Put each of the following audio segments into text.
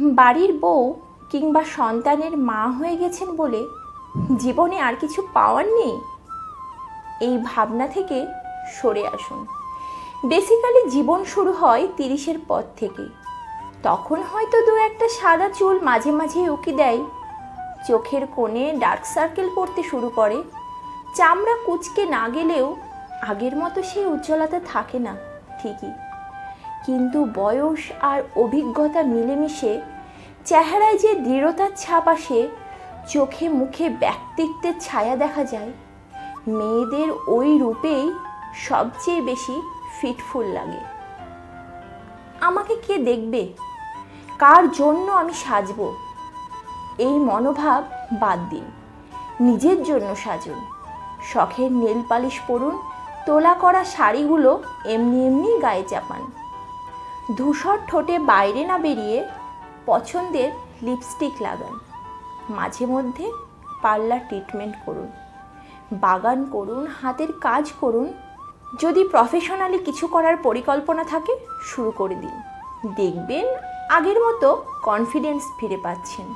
বাড়ির বউ কিংবা সন্তানের মা হয়ে গেছেন বলে জীবনে আর কিছু পাওয়ার নেই? এই ভাবনা থেকে সরে আসুন। বেসিক্যালি জীবন শুরু হয় তিরিশের পর থেকে। তখন হয়তো দু একটা সাদা চুল মাঝে মাঝে উকি দেয়। চোখের কোণে ডার্ক সার্কেল পড়তে শুরু করে। চামড়া কুচকে না গেলেও আগের মতো সেই উজ্জ্বলতা থাকে না, ঠিকই। কিন্তু বয়স আর অভিজ্ঞতা মিলেমিশে চেহারায় যে দৃঢ়তার ছাপ আসে, চোখে মুখে ব্যক্তিত্বের ছায়া দেখা যায়। মেয়েদের ওই রূপেই সবচেয়ে বেশি ফিটফুল লাগে। আমাকে কে দেখবে? কার জন্য আমি সাজব? এই মনোভাব বাদ দিন। নিজের জন্য সাজুন। শখের নেল পালিশ পরুন, তোলা করা শাড়িগুলো এমনি এমনি গায়ে চাপান। ধূসর ঠোঁটে বাইরে না বেরিয়ে পছন্দের লিপস্টিক লাগান। মাঝে মধ্যে পার্লার ট্রিটমেন্ট করুন। বাগান করুন, হাতের কাজ করুন। যদি প্রফেশনালি কিছু করার পরিকল্পনা থাকে, শুরু করে দিন। দেখবেন আগের মতো কনফিডেন্স ফিরে পাচ্ছেন।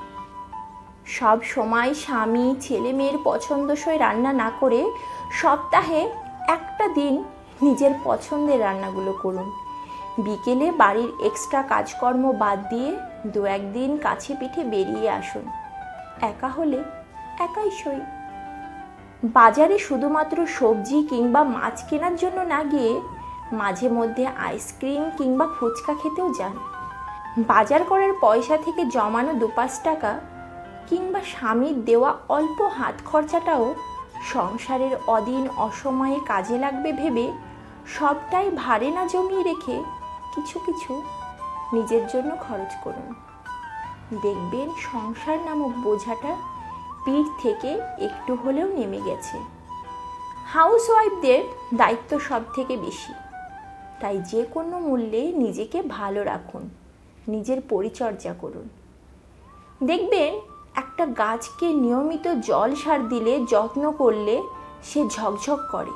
সব সময় স্বামী, ছেলে মেয়ের পছন্দসই রান্না না করে সপ্তাহে একটা দিন নিজের পছন্দের রান্নাগুলো করুন। বিকেলে বাড়ির এক্সট্রা কাজকর্ম বাদ দিয়ে দু একদিন কাছে পিঠে বেরিয়ে আসুন। একা হলে একাই সই। বাজারে শুধুমাত্র সবজি কিংবা মাছ কেনার জন্য না গিয়ে মাঝে মধ্যে আইসক্রিম কিংবা ফুচকা খেতেও যান। বাজার করার পয়সা থেকে জমানো দু পাঁচ টাকা কিংবা স্বামীর দেওয়া অল্প হাত খরচাটাও সংসারের অদিন অসময়ে কাজে লাগবে ভেবে সবটাই ভারে না জমিয়ে রেখে কিছু কিছু নিজের জন্য খরচ করুন। দেখবেন সংসার নামক বোঝাটা পিঠ থেকে একটু হলেও নেমে গেছে। হাউস ওয়াইফদের দায়িত্ব সব থেকে বেশি। তাই যে কোনো মূল্যে নিজেকে ভালো রাখুন, নিজের পরিচর্যা করুন। দেখবেন একটা গাছকে নিয়মিত জল সার দিলে যত্ন করলে সে ঝকঝক করে,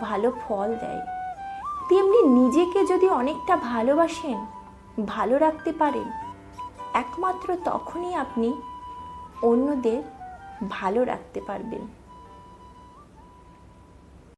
ভালো ফল দেয়। তেমনি নিজেকে যদি অনেকটা ভালোবাসেন, ভালো রাখতে পারেন, একমাত্র তখনই আপনি অন্যদের ভালো রাখতে পারবেন।